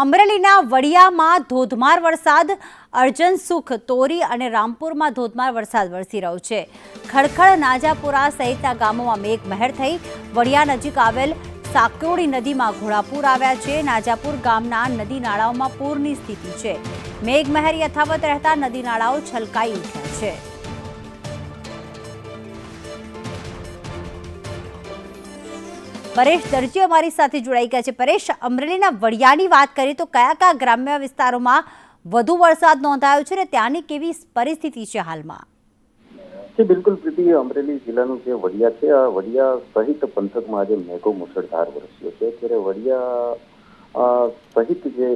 અમરેલીના વડિયામાં ધોધમાર વરસાદ, અર્જન સુખ, તોરી અને રામપુરમાં ધોધમાર વરસાદ વરસી રહ્યો છે. ખડખડ, નાજાપુરા સહિતના ગામોમાં મેઘમહેર થઈ વડિયા નજીક આવેલ સાકરોડી નદીમાં ઘોડાપૂર આવ્યા છે. નાજાપુર ગામના નદી નાળાઓમાં પૂરની સ્થિતિ છે. મેઘમહેર યથાવત રહેતા નદી નાળાઓ છલકાઈ ઉઠ્યા છે. પરેશ દરજી અમારી સાથે જોડાઈ ગયા છે. પરેશ, અમરેલીના વડિયાની વાત કરીએ તો કયા કયા ગ્રામ્ય વિસ્તારોમાં વધુ વરસાદ નોંધાયો છે અને ત્યાંની કેવી પરિસ્થિતિ છે હાલમાં? જી, બિલકુલ પ્રીતિ, અમરેલી જિલ્લાનું જે વડિયા છે, આ વડિયા સહિત પંથકમાં આજે મેઘો મુસળધાર વરસ્યો છે. ત્યારે વડિયા સહિત જે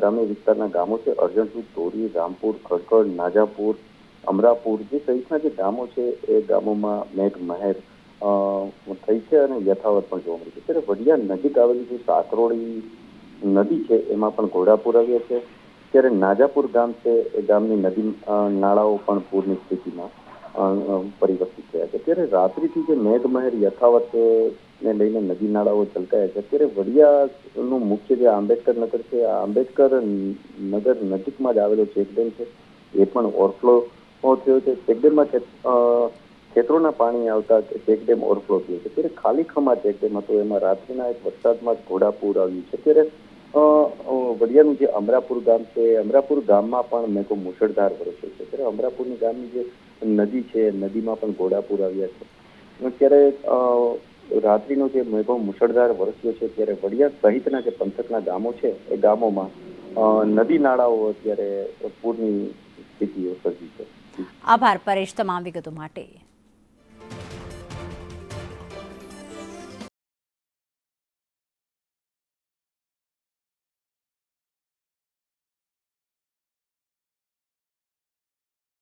ગ્રામ્ય વિસ્તારના ગામો છે અર્જનપુર ધોરી, રામપુર ખડકડ નાજાપુર, અમરાપુર, જે સહિતના જે ગામો છે, એ ગામોમાં મેઘ મહેર થઈ છે અને યથાવત પણ જોવા મળી છે. ત્યારે વડિયા નજીક આવેલી જે સાકરોડી નદી છે, એમાં પણ ઘોડાપુર આવ્યા છે. ત્યારે નાજાપુર ગામ છે, એ ગામની નદી નાળાઓ પણ પૂરની સ્થિતિમાં પરિવર્તિત થયા છે. ત્યારે રાત્રિથી જે મેઘમહેર યથાવત ને લઈને નદી નાળાઓ છલકાયા છે ત્યારે વડિયાનું મુખ્ય જે આંબેડકર નગર છે, આ આંબેડકર નગર નજીકમાં જ આવેલો ચેકડેમ છે, એ પણ ઓવરફ્લો થયો છે. ચેકડેમમાં ખેતરોના પાણી આવતા ચેકડેમ ઓવરફ્લો થયો છે. ત્યારે ખાલી ખમા ચેકડેમ હતો. એમાં રાત્રિના એક વરસાદમાં ઘોડાપૂર આવ્યું છે. ત્યારે વડિયાનું જે અમરાપુર ગામ છે અમરાપુર ગામમાં પણ મેઘો મુશળધાર વરસ્યો છે. ત્યારે અમરાપુરની ગામની જે નદી છે નદીમાં પણ ઘોડાપૂર આવ્યા છે. ત્યારે રાત્રિનો જે મેઘો મુશળધાર વરસ્યો છે, ત્યારે વડિયા સહિતના જે પંથકના ગામો છે, એ ગામોમાં નદી નાળાઓ અત્યારે પૂરની સ્થિતિઓ સર્જી છે. આભાર. પરેશ, તમામ વિગતો માટે.